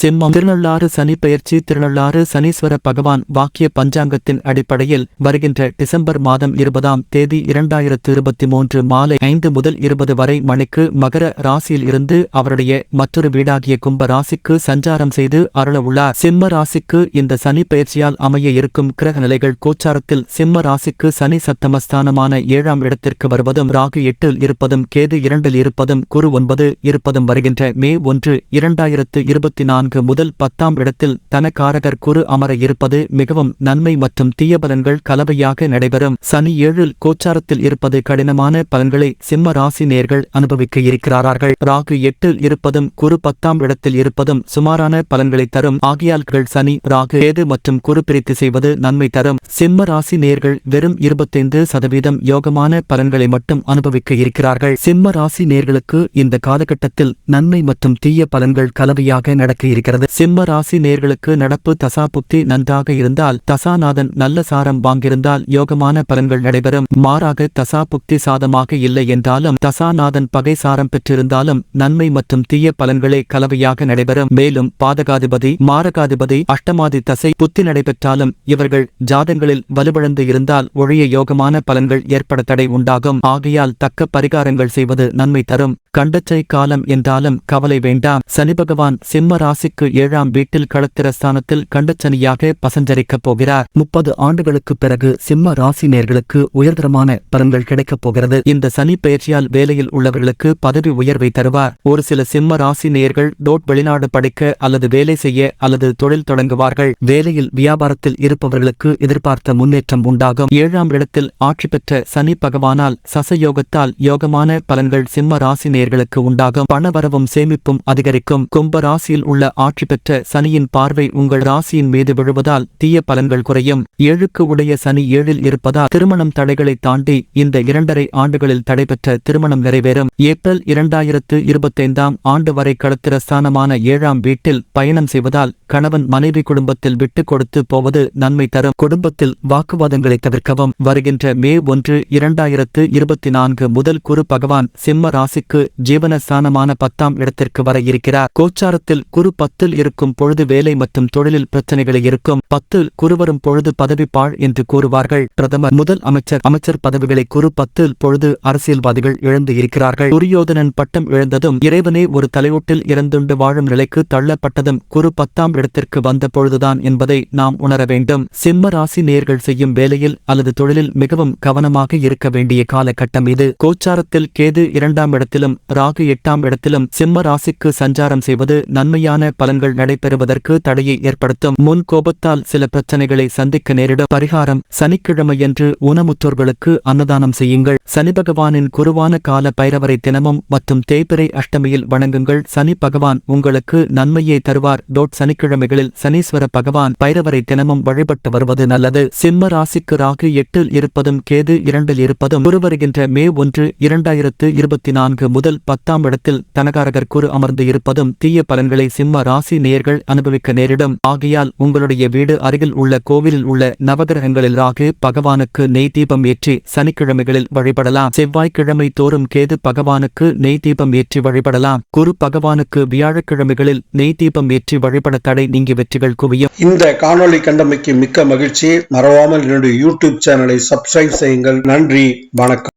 சிம்மம். திருநள்ளாறு சனி பெயர்ச்சி திருநள்ளாறு சனீஸ்வர பகவான் வாக்கிய பஞ்சாங்கத்தின் அடிப்படையில் வருகின்ற டிசம்பர் மாதம் இருபதாம் தேதி இரண்டாயிரத்து இருபத்தி மூன்று மாலை ஐந்து முதல் இருபது வரை மணிக்கு மகர ராசியில் இருந்து அவருடைய மற்றொரு வீடாகிய கும்ப ராசிக்கு சஞ்சாரம் செய்து அருளவுள்ளார் சிம்ம ராசிக்கு இந்த சனி பெயர்ச்சியால் அமைய இருக்கும் கிரக நிலைகள் கோச்சாரத்தில் சிம்ம ராசிக்கு சனி சப்தமஸ்தானமான ஏழாம் இடத்திற்கு வருவதும் ராகு எட்டில் இருப்பதும் கேது இரண்டில் இருப்பதும் குரு ஒன்பது இருப்பதும் வருகின்ற மே ஒன்று இரண்டாயிரத்து இருபத்தி நான்கு முதல் பத்தாம் இடத்தில் தனக்காரகர் குரு அமர இருப்பது மிகவும் நன்மை மற்றும் தீய பலன்கள் கலவையாக நடைபெறும். சனி ஏழில் கோச்சாரத்தில் இருப்பது கடினமான பலன்களை சிம்ம ராசி நேர்கள் அனுபவிக்க இருக்கிறார்கள். ராகு எட்டில் இருப்பதும் குரு பத்தாம் இடத்தில் இருப்பதும் சுமாரான பலன்களை தரும். ஆகியால்கள் சனி ராகு ஏது மற்றும் குரு பிரித்து செய்வது நன்மை தரும். சிம்ம ராசி நேர்கள் வெறும் இருபத்தைந்து சதவீதம் யோகமான பலன்களை மட்டும் அனுபவிக்க இருக்கிறார்கள். சிம்ம ராசி நேர்களுக்கு இந்த காலகட்டத்தில் நன்மை மற்றும் தீய பலன்கள் கலவையாக நடக்க இருக்கிறது சிம்ம ராசி நேர்களுக்கு நடப்பு தசா புக்தி நன்றாக இருந்தால் தசாநாதன் நல்ல சாரம் வாங்கியிருந்தால் யோகமான பலன்கள் நடைபெறும். மாறாக தசா புக்தி சாதமாக இல்லை என்றாலும் தசாநாதன் பகை சாரம் பெற்றிருந்தாலும் நன்மை மற்றும் தீய பலன்களே கலவையாக நடைபெறும். மேலும் பாதகாதிபதி மாரகாதிபதி அஷ்டமாதி தசை புத்தி நடைபெற்றாலும் இவர்கள் ஜாதங்களில் வலுவிழந்து இருந்தால் ஒழிய யோகமான பலன்கள் ஏற்பட தடை உண்டாகும். ஆகையால் தக்க பரிகாரங்கள் செய்வது நன்மை தரும். கண்டச்சை காலம் என்றாலும் கவலை வேண்டாம். சனி பகவான் சிம்ம ராசிக்கு ஏழாம் வீட்டில் களத்திரஸ்தானத்தில் கண்டச்சனியாக பசஞ்சரிக்கப் போகிறார். முப்பது ஆண்டுகளுக்கு பிறகு சிம்ம ராசி நேர்களுக்கு உயர்தரமான பலன்கள் கிடைக்கப் போகிறது. இந்த சனி பயிற்சியால் வேலையில் உள்ளவர்களுக்கு பதவி உயர்வை தருவார். ஒரு சில சிம்ம ராசி நேயர்கள் டோட் வெளிநாடு படிக்க அல்லது வேலை செய்ய அல்லது தொழில் தொடங்குவார்கள். வேலையில் வியாபாரத்தில் இருப்பவர்களுக்கு எதிர்பார்த்த முன்னேற்றம் உண்டாகும். ஏழாம் இடத்தில் ஆட்சி பெற்ற சனி பகவானால் சசயோகத்தால் யோகமான பலன்கள் சிம்ம ராசி நேர்களுக்கு உண்டாகும். பணவரவும் சேமிப்பும் அதிகரிக்கும். கும்ப ராசியில் உள்ள ஆட்சி பெற்ற சனியின் பார்வை உங்கள் ராசியின் மீது விழுவதால் தீய பலன்கள் குறையும். ஏழுக்கு உடைய சனி ஏழில் இருப்பதால் திருமணம் தடைகளை தாண்டி இந்த இரண்டரை ஆண்டுகளில் தடைபெற்ற திருமணம் நிறைவேறும். ஏப்ரல் இரண்டாயிரத்து இருபத்தைந்தாம் ஆண்டு வரை கடத்திரஸ்தானமான ஏழாம் வீட்டில் பயணம் செய்வதால் கணவன் மனைவி குடும்பத்தில் விட்டுக் கொடுத்து போவது நன்மை தரும். குடும்பத்தில் வாக்குவாதங்களை தவிர்க்கவும். வருகின்ற மே ஒன்று இரண்டாயிரத்து இருபத்தி நான்கு முதல் குரு பகவான் சிம்ம ராசிக்கு ஜீவனஸ்தானமான பத்தாம் இடத்திற்கு வர இருக்கிறார். கோச்சாரத்தில் குரு பத்தில் இருக்கும் பொழுது வேலை மற்றும் தொழிலில் பிரச்சனைகளை இருக்கும். பத்தில் குருவரும் பொழுது பதவி பாழ் என்று கூறுவார்கள். பிரதமர் முதல் அமைச்சர் அமைச்சர் பதவிகளை குரு பத்தில் பொழுது அரசியல்வாதிகள் இழந்து இருக்கிறார்கள். துரியோதனன் பட்டம் இழந்ததும் இறைவனே ஒரு தலையோட்டில் இறந்துண்டு வாழும் நிலைக்கு தள்ளப்பட்டதும் குரு பத்தாம் இடத்திற்கு வந்த பொழுதுதான் என்பதை நாம் உணர வேண்டும். சிம்ம ராசி நேர்கள் செய்யும் வேலையில் அல்லது தொழிலில் மிகவும் கவனமாக இருக்க வேண்டிய காலகட்டம் இது. கோச்சாரத்தில் கேது இரண்டாம் இடத்திலும் ராகு எட்டாம் இடத்திலும் சிம்ம ராசிக்கு சஞ்சாரம் செய்வது நன்மையான பலன்கள் நடைபெறுவதற்கு தடையை ஏற்படுத்தும் முன் கோபத்தால் சில பிரச்சனைகளை சந்திக்க நேரிட பரிகாரம் சனிக்கிழமையன்று ஊனமுற்றோர்களுக்கு அன்னதானம் செய்யுங்கள். சனி பகவானின் குருவான கால பைரவரை தினமும் மற்றும் தேய்பிரை அஷ்டமியில் வணங்குங்கள். சனி பகவான் உங்களுக்கு நன்மையை தருவார். டோட் சனிக்கிழமைகளில் சனீஸ்வர பகவான் பைரவரை தினமும் வழிபட்டு வருவது நல்லது. சிம்ம ராசிக்கு ராகு எட்டில் இருப்பதும் கேது இரண்டில் இருப்பதும் குரு வருகின்ற மே ஒன்று இரண்டாயிரத்து இருபத்தி நான்கு முதல் பத்தாம் இடத்தில் தனகாரகர் குரு அமர்ந்து இருப்பதும் தீய பலன்களை சிம்ம ராசி நேயர்கள் அனுபவிக்க நேரிடும். ஆகையால் உங்களுடைய வீடு அருகில் உள்ள கோவிலில் உள்ள நவகிரகங்களில் ராகு பகவானுக்கு நெய் தீபம் ஏற்றி சனிக்கிழமைகளில் வழிபடலாம். செவ்வாய்க்கிழமை தோறும் கேது பகவானுக்கு நெய் தீபம் ஏற்றி வழிபடலாம். குரு பகவானுக்கு வியாழக்கிழமைகளில் நெய் தீபம் ஏற்றி வழிபட தடை நீங்கி வெற்றிகள் குவியும். இந்த காணொலி கண்டமைக்கு மிக்க மகிழ்ச்சி. மறவாமல் என்னுடைய யூடியூப் சேனலை சப்ஸ்கிரைப் செய்யுங்கள். நன்றி. வணக்கம்.